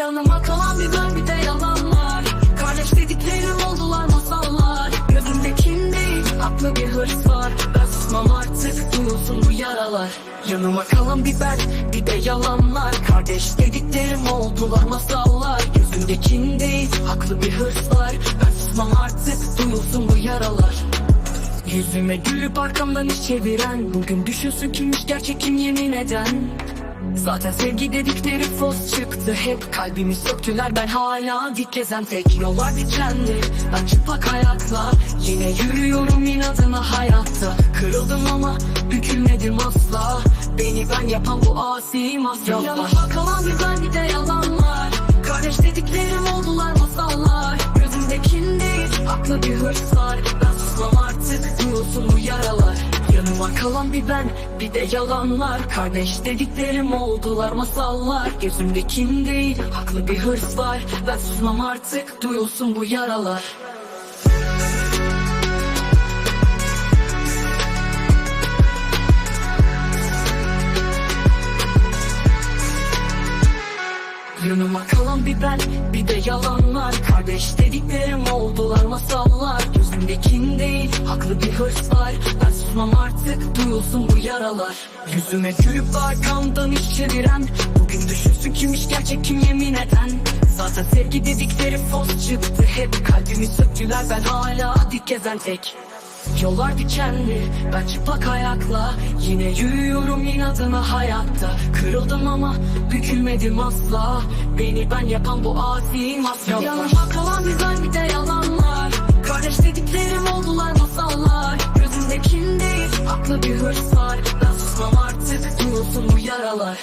Yanıma kalan bir ben bir de yalanlar Kardeş dediklerim oldular masallar. Gözümde kin değil aklı bir hırs var. Ben susmam artık duyulsun bu yaralar. Yanıma kalan bir ben bir de yalanlar. Kardeş dediklerim oldular masallar. Gözümde kin değil aklı bir hırs var. Ben susmam artık duyulsun bu yaralar. Yüzüme gülüp arkamdan iş çeviren Bugün düşünsün kimmiş gerçek kim yemin eden Zaten sevgi dedikleri fos çıktı. Hep Kalbimi söktüler. Ben hala dik gezen tek Yollar dikenli ben çıplak ayakla Yine yürüyorum inadına hayatta. Kırıldım ama bükülmedim asla Beni ben yapan bu asi masraflar Yanıma kalan bir ben bir de yalanlar Kardeş dediklerim oldular masallar. Gözümde kin değil aklı bir hırs var Ben susmam artık duyulsun bu yaralar. Yanıma kalan bir ben bir de yalanlar. Kardeş dediklerim oldular masallar. Gözümde kin değil haklı bir hırs var. Ben susmam artık duyulsun bu yaralar. Yanıma kalan bir ben bir de yalanlar. Kardeş dediklerim oldular masallar Kin değil haklı bir hırs var. Ben susmam artık duyulsun bu yaralar. Yüzüme gülüp arkamdan iş çeviren. Bugün düşünsün kimmiş gerçek kim yemin eden. Zaten sevgi dedikleri fos çıktı hep. Kalbimi söktüler ben hala dik gezen tek. Yollar dikenli ben çıplak ayakla. Yine yürüyorum inadına hayatta. Kırıldım ama bükülmedim asla. Beni ben yapan bu asi masraflar. Yanıma kalan bir ben bir de Gözümde kin değil aklı bir hırs var. Ben susmam artık. Duyulsun bu yaralar